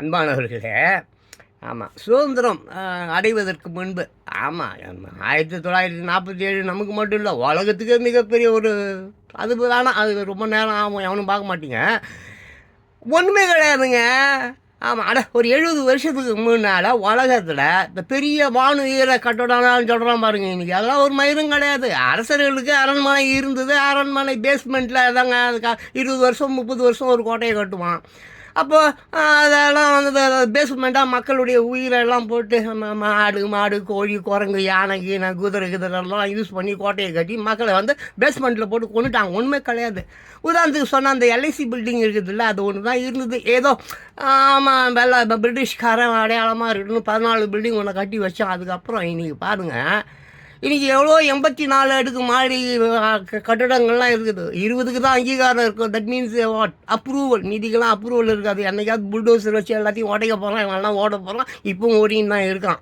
அன்பானவர்களே ஆமாம் சுதந்திரம் அடைவதற்கு முன்பு ஆமாம் ஆயிரத்தி தொள்ளாயிரத்தி நாற்பத்தி ஏழு நமக்கு மட்டும் இல்லை உலகத்துக்கே மிகப்பெரிய ஒரு அது வேணாம் அது ரொம்ப நேரம் ஆகும் எவனும் பார்க்க மாட்டீங்க. ஒன்றுமே கிடையாதுங்க. ஆமாம் அட ஒரு எழுபது வருஷத்துக்கு முன்னால் உலகத்தில் இந்த பெரிய வானுயர கட்டடம்லாம் சொல்கிறான் பாருங்க இன்றைக்கி அதெல்லாம் ஒரு மயிரும் கிடையாது. அரசர்களுக்கு அரண்மனை இருந்தது அரண்மனை பேஸ்மெண்ட்டில் தாங்க அதுக்கு இருபது வருஷம் முப்பது வருஷம் ஒரு கோட்டையை கட்டுவான். அப்போ அதெல்லாம் வந்து பேஸ்மெண்ட்டாக மக்களுடைய உயிரெல்லாம் போட்டு மாடு மாடு கோழி குரங்கு யானை கீனை குதிரை குதிரெல்லாம் யூஸ் பண்ணி கோட்டையை கட்டி மக்களை வந்து பேஸ்மெண்ட்டில் போட்டு கொண்டுட்டாங்க ஒன்றுமே கிடையாது. உதாரணத்துக்கு சொன்ன அந்த எல்ஐசி பில்டிங் இருக்குதுல்ல அது ஒன்று தான் இருந்தது. ஏதோ ஆமாம் வெள்ள இப்போ பிரிட்டிஷ்காரன் அடையாளமாக இருக்குன்னு பதினாலு பில்டிங் ஒன்று கட்டி வச்சோம் அதுக்கப்புறம் இன்றைக்கி பாருங்கள் இன்றைக்கி எவ்வளோ எண்பத்தி நாலு அடுக்கு மாடி கட்டடங்கள்லாம் இருக்குது. இருபதுக்கு தான் அங்கீகாரம் இருக்கும். தட் மீன்ஸ் வாட் அப்ரூவல் நிதிக்கெல்லாம் அப்ரூவல் இருக்காது. என்னைக்காவது புல்டோசர் வச்சு எல்லாத்தையும் உடைக்க போகிறான் இவங்கெல்லாம் ஓட போகிறான் இப்போவும் ஓடின்னு தான் இருக்கான்.